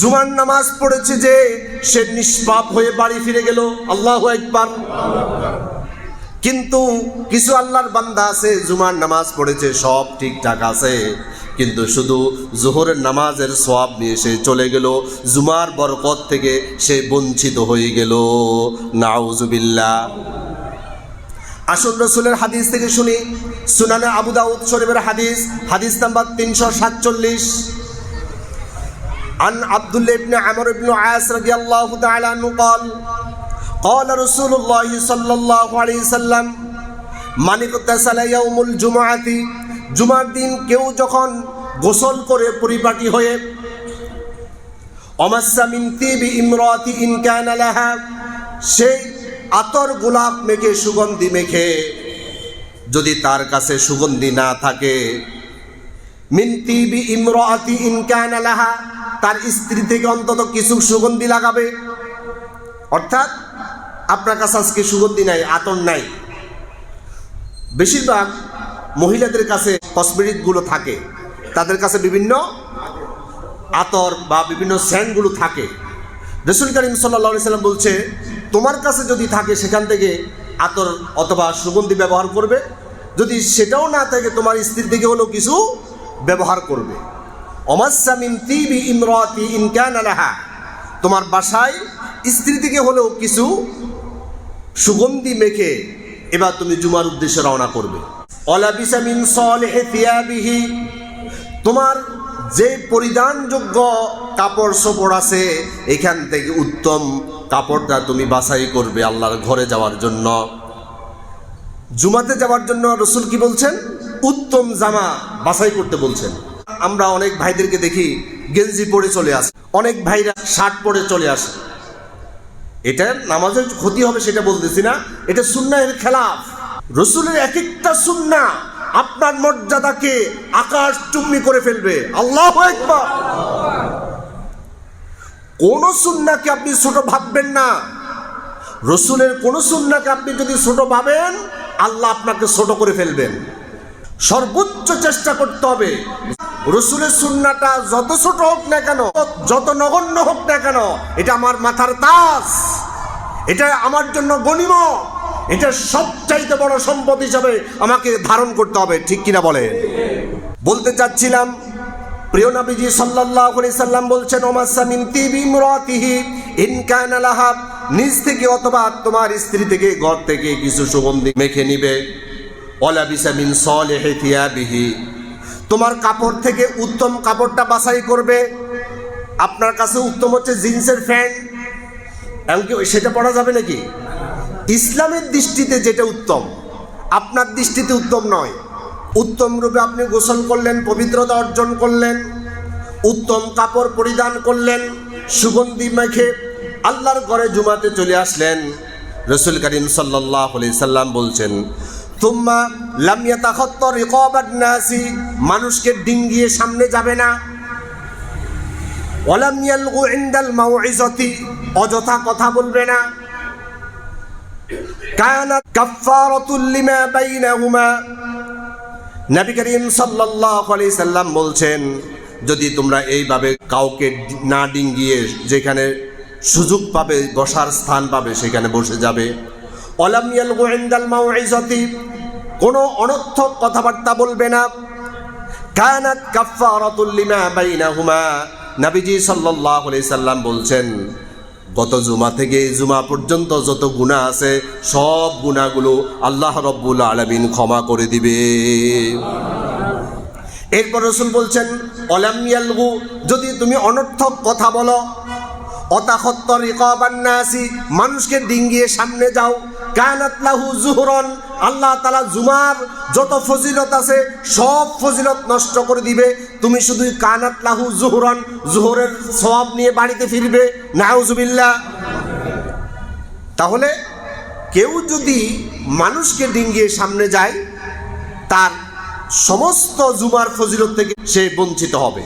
জুমার নামাজ পড়েছে যে সে নিষ্পাপ হয়ে বাড়ি ফিরে গেল। আল্লাহ একবার কিন্তু কিছু আল্লাহর বান্দা আছে, জুমার নামাজ পড়েছে, সব ঠিকঠাক আছে। কিন্তু শুধু জোহরের নামাজের সওয়াব নিয়ে সে চলে গেল। জুমার বরকত থেকে সে বঞ্চিত হয়ে গেল। নাউজুবিল্লাহ। আসল রসুলের হাদিস থেকে শুনি। সুনানে আবু দাউদ শরীফের হাদিস হাদিস নাম্বার তিনশো সাতচল্লিশ। عن عبد الله بن عمرو بن عاص رضي الله تعالى عنه قال قال رسول الله صلى الله عليه وسلم من اغتسل يوم الجمعة জুমার দিন কেউ যখন গোসল করে পরিপাটি হয়ে অমাসা মিন তিবি ইমরাতি ইন কানা লাহা সেই আতর গোলাপ মেখে সুগন্ধি মেখে যদি তার কাছে সুগন্ধি না থাকে মিনতি বি ইমরাতি ইন কানা লাহা তার স্ত্রী থেকে অন্তত কিছু সুগন্ধি লাগাবে। অর্থাৎ আপনার কাছে আজকে সুগন্ধি নাই, আতর নাই। বেশিরভাগ মহিলাদের কাছে কসমেটিকগুলো থাকে। তাদের কাছে বিভিন্ন আতর বা বিভিন্ন স্যান্ডগুলো থাকে। রসুল করিম সাল্লা সাল্লাম বলছে, তোমার কাছে যদি থাকে, সেখান থেকে আতর অথবা সুগন্ধি ব্যবহার করবে। যদি সেটাও না থাকে, তোমার স্ত্রী থেকে হলেও কিছু ব্যবহার করবে। ইমরাতি আলাহা তোমার বাসায় স্ত্রী থেকে হলেও কিছু সুগন্ধি মেখে এবার তুমি জুমার উদ্দেশ্যে রওনা করবে। তিয়াবিহি তোমার যে পরিধানযোগ্য কাপড় সোপড় আছে, এখান থেকে উত্তম কাপড়টা তুমি বাছাই করবে আল্লাহর ঘরে যাওয়ার জন্য। জুমাতে যাওয়ার জন্য রসুল কি বলছেন? উত্তম জামা বাছাই করতে বলছেন। আমরা অনেক ভাইদেরকে দেখি গেঞ্জি পরে চলে আসে। অনেক ভাইরা শার্ট পরে চলে আসে। এটা নামাজের ক্ষতি হবে সেটা বলতেছি না। এটা সুন্নাহের খেলাফ। রসুলের এক একটা সুন্না আপনার মর্যাদাকে আকাশ চুম্মি করে ফেলবে। আল্লাহ কোন সুন্নাকে আপনি ছোট ভাববেন না। রসুলের কোন সুন্নাকে আপনি যদি ছোট ভাবেন, আল্লাহ আপনাকে ছোট করে ফেলবেন। সর্বোচ্চ চেষ্টা করতে হবে। রসুলের সুন্নাটা যত ছোট হোক না কেন, যত নগণ্য হোক না কেন, এটা আমার মাথার তাস এটা আমার জন্য গণিম এটা সবচাইতে বড় সম্পদ হিসাবে আমাকে ধারণ করতে হবে, ঠিক কিনা বলে বলতে চাচ্ছিলাম, প্রিয় নবীজি সাল্লাল্লাহু আলাইহি সাল্লাম বলছেন ওমাসা মিন তিবি ইমরাতিহি ইন কানা লাহা নিজ থেকে অথবা তোমার স্ত্রী থেকে, ঘর থেকে কিছু সুগন্ধি মেখে নিবে। ওয়ালা বিসামিন সলিহি থিয়াবিহি তোমার কাপড় থেকে উত্তম কাপড়টা বাছাই করবে। আপনার কাছে উত্তম হচ্ছে জিন্সের প্যান্ট। এমনকি সেটা পরা যাবে নাকি? ইসলামের দৃষ্টিতে যেটা উত্তম, আপনার দৃষ্টিতে উত্তম নয়। উত্তম রূপে আপনি গোসল করলেন, পবিত্রতা অর্জন করলেন, উত্তম কাপড় পরিধান করলেন, সুগন্ধি মেখে আল্লাহর ঘরে জুমাতে চলে আসলেন। রসুল করিম সাল্লাহ সাল্লাম বলছেন তুম্মা লামিয়া তাখত্তর রিকবাদ নাসি মানুষকে ডিঙ্গিয়ে সামনে যাবে না। ওয়ালাম ইয়ালগু ইনদাল মাউইজাতি অযথা কথা বলবে না। কানাত কাফফারাতুল লিমা বাইনাহুমা। নবী করিম সাল্লাল্লাহু আলাইহি সাল্লাম বলছেন, যদি তোমরা এইভাবে কাউকে না ডিঙ্গিয়ে যেখানে সুযোগ পাবে, বসার স্থান পাবে, সেখানে বসে যাবে। অলাম ইয়ালগু ইনদাল মাউইজাতি কোনো অনর্থক কথাবার্তা বলবে না। কানাত কাফফারাতুল লিমা বাইনাহুমা, নবীজি সাল্লাল্লাহু আলাইহি সাল্লাম বলছেন, গত জুমা থেকে জুমা পর্যন্ত যত গুণা আছে, সব গুণাগুলো আল্লাহ রব্বুল আলমিন ক্ষমা করে দিবে। এরপর রসুল বলছেন অলামিয়ালগু যদি তুমি অনর্থক কথা বলো অতাহত্তর ইকাবান্নাসি মানুষকে ডিঙ্গিয়ে সামনে যাও, কানাত লাহু জুহরন আল্লাহ তালা জুমার যত ফজিলত আছে, সব ফজিলত নষ্ট করে দিবে। তুমি শুধু কানাত লাহু জুহরন, জুহরের সব নিয়ে বাড়িতে ফিরবে। নাউজুবিল্লাহ। তাহলে কেউ যদি মানুষকে ডিঙ্গিয়ে সামনে যায়, তার সমস্ত জুমার ফজিলত থেকে সে বঞ্চিত হবে।